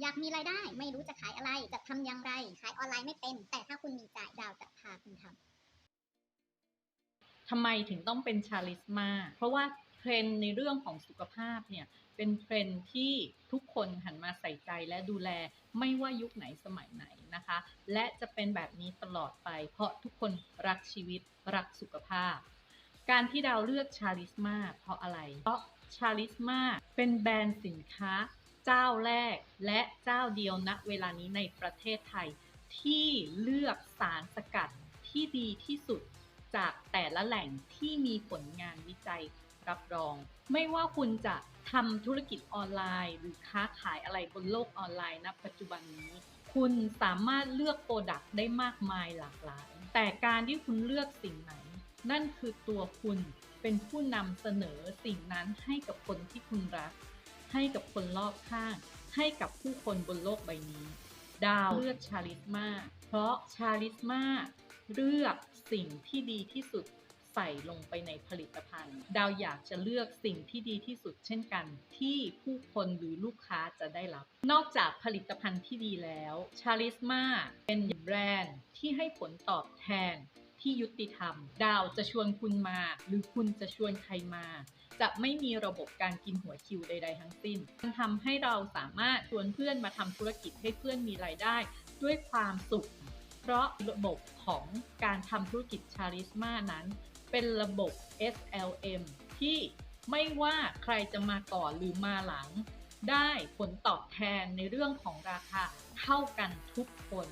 อยากมีรายได้ไม่รู้จะขายอะไรจะทำอย่างไร ขายออนไลน์ไม่เป็น แต่ถ้าคุณมีใจดาวจะพาคุณทำทำไมถึงต้องเป็นชาลิสมาเพราะว่าเทรนในเรื่องของสุขภาพเนี่ยเป็นเทรนที่ทุกคนหันมาใส่ใจและดูแลไม่ว่ายุคไหนสมัยไหนนะคะ และจะเป็นแบบนี้ตลอดไป เพราะทุกคนรักชีวิตรักสุขภาพ การที่ดาวเลือกชาลิสมาเพราะอะไร เพราะชาลิสมาเป็นแบรนด์สินค้า เจ้าแรกและเจ้าเดียวณเวลานี้ในประเทศไทย ที่เลือกสารสกัดที่ดีที่สุดจากแต่ละแหล่งที่มีผลงานวิจัยรับรอง ไม่ว่าคุณจะทำธุรกิจออนไลน์ หรือค้าขายอะไรบนโลกออนไลน์ณปัจจุบันนี้ คุณสามารถเลือกโปรดักต์ได้มากมายหลากหลาย แต่การที่คุณเลือกสิ่งไหน นั่นคือตัวคุณเป็นผู้นำเสนอสิ่งนั้นให้กับคนที่คุณรัก ให้กับคนรอบข้าง ให้กับผู้คนบนโลกใบนี้ ดาวเลือกชาลิสมาเพราะชาลิสมาเลือกสิ่งที่ดีที่สุดใส่ลงไปในผลิตภัณฑ์ ดาวอยากจะเลือกสิ่งที่ดีที่สุดเช่นกัน ที่ผู้คนหรือลูกค้าจะได้รับ นอกจากผลิตภัณฑ์ที่ดีแล้วชาลิสมาเป็นแบรนด์ที่ให้ผลตอบแทน ที่ยุติธรรม ดาวจะชวนคุณมา หรือคุณจะชวนใครมา จะไม่มีระบบการกินหัวคิวใด ๆ ทั้งสิ้น มันทำให้เราสามารถชวนเพื่อนมาทำธุรกิจให้เพื่อนมีรายได้ ด้วยความสุข เพราะระบบของการทำธุรกิจชาริสมานั้น เป็นระบบ SLM ที่ไม่ว่าใครจะมาก่อนหรือมาหลัง ได้ผลตอบแทนในเรื่องของราคาเท่ากันทุกคน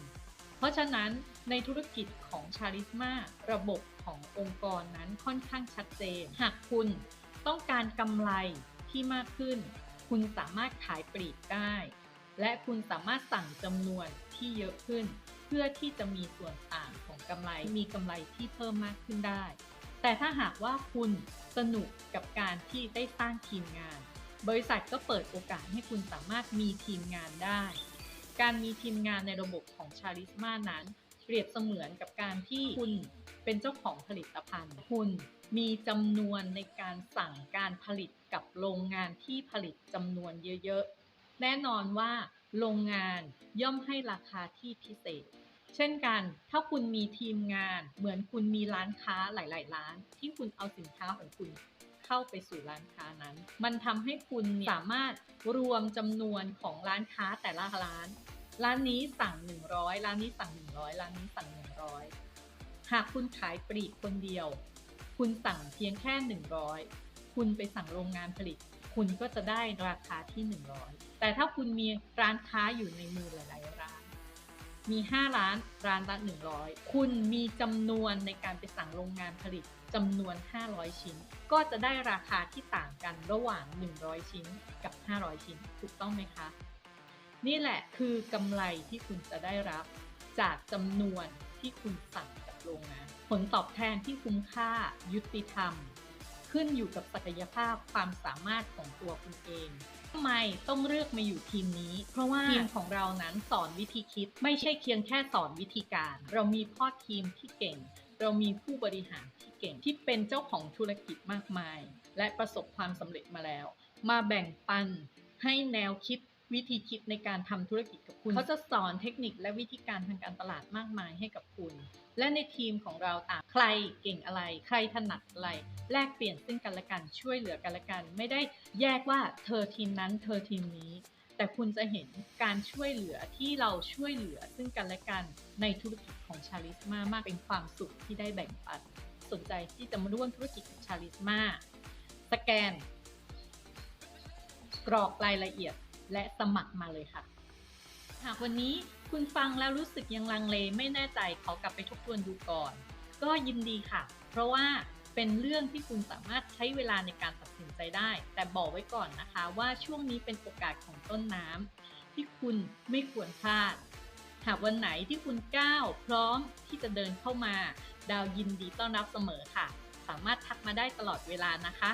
เพราะฉะนั้น ในธุรกิจของชาริสมาระบบขององค์กรนั้นค่อนข้างชัดเจน หากคุณต้องการกำไรที่มากขึ้น คุณสามารถขายปลีกได้ และคุณสามารถสั่งจำนวนที่เยอะขึ้น เพื่อที่จะมีส่วนต่างของกำไรมีกำไรที่เพิ่มมากขึ้นได้ แต่ถ้าหากว่าคุณสนุกกับการที่ได้สร้างทีมงาน บริษัทก็เปิดโอกาสให้คุณสามารถมีทีมงานได้ การมีทีมงานในระบบของชาริสมานั้น รียบเสมือนกับการที่คุณเป็นเจ้าของผลิตภัณฑ์ คุณมีจำนวนในการสั่งการผลิตกับโรงงานที่ผลิตจำนวนเยอะๆ แน่นอนว่าโรงงานย่อมให้ราคาที่พิเศษ เช่นกัน ถ้าคุณมีทีมงานเหมือนคุณมีร้านค้าหลาย ๆ ร้าน ที่คุณเอาสินค้าของคุณเข้าไปสู่ร้านค้านั้น มันทำให้คุณสามารถรวมจำนวนของร้านค้าแต่ละร้าน ร้านนี้สั่ง 100 ร้านนี้สั่ง 100 ร้านนี้สั่ง 100 หากคุณขายปลีกคนเดียว คุณสั่งเพียงแค่ 100 คุณไปสั่งโรงงานผลิต คุณก็จะได้ราคาที่ 100 แต่ถ้าคุณมีร้านค้าอยู่ในมือหลายๆร้าน มี 5 ร้านร้านละ 100 คุณมีจำนวนในการไปสั่งโรงงานผลิตจำนวน 500 ชิ้น ก็จะได้ราคาที่ต่างกันระหว่าง 100 ชิ้นกับ 500 ชิ้น ถูกต้องไหมคะ นี่แหละคือกำไรที่คุณจะได้รับจากจำนวนที่คุณสั่งจากโรงงานผลตอบแทนที่คุ้มค่ายุติธรรม ขึ้นอยู่กับศักยภาพความสามารถของตัวคุณเองทำไมต้องเลือกมาอยู่ทีมนี้ เพราะว่าทีมของเรานั้นสอนวิธีคิด ไม่ใช่เพียงแค่สอนวิธีการ เรามีพ่อทีมที่เก่ง เรามีผู้บริหารที่เก่งที่เป็นเจ้าของธุรกิจมากมาย และประสบความสำเร็จมาแล้ว มาแบ่งปันให้แนวคิด วิธีคิดในการทำธุรกิจกับคุณ เขาจะสอนเทคนิคและวิธีการทางการตลาดมากมายให้กับคุณ และในทีมของเราต่างใครเก่งอะไร ใครถนัดอะไร แลกเปลี่ยนซึ่งกันและกันช่วยเหลือกันและกัน ไม่ได้แยกว่าเธอทีมนั้นเธอทีมนี้ แต่คุณจะเห็นการช่วยเหลือที่เราช่วยเหลือซึ่งกันและกันในธุรกิจของชาลิสมามากเป็นความสุขที่ได้แบ่งปันสนใจที่จะมาร่วมธุรกิจกับชาลิสมาสแกน กรอกรายละเอียด และสมัครมาเลยค่ะ หากวันนี้คุณฟังแล้วรู้สึกยังลังเลไม่แน่ใจขอกลับไปทบทวนดูก่อน ก็ยินดีค่ะ เพราะว่าเป็นเรื่องที่คุณสามารถใช้เวลาในการตัดสินใจได้ แต่บอกไว้ก่อนนะคะว่าช่วงนี้เป็นโอกาสของต้นน้ำที่คุณไม่ควรพลาด หากวันไหนที่คุณก้าวพร้อมที่จะเดินเข้ามา ดาวยินดีต้อนรับเสมอค่ะ สามารถทักมาได้ตลอดเวลานะคะ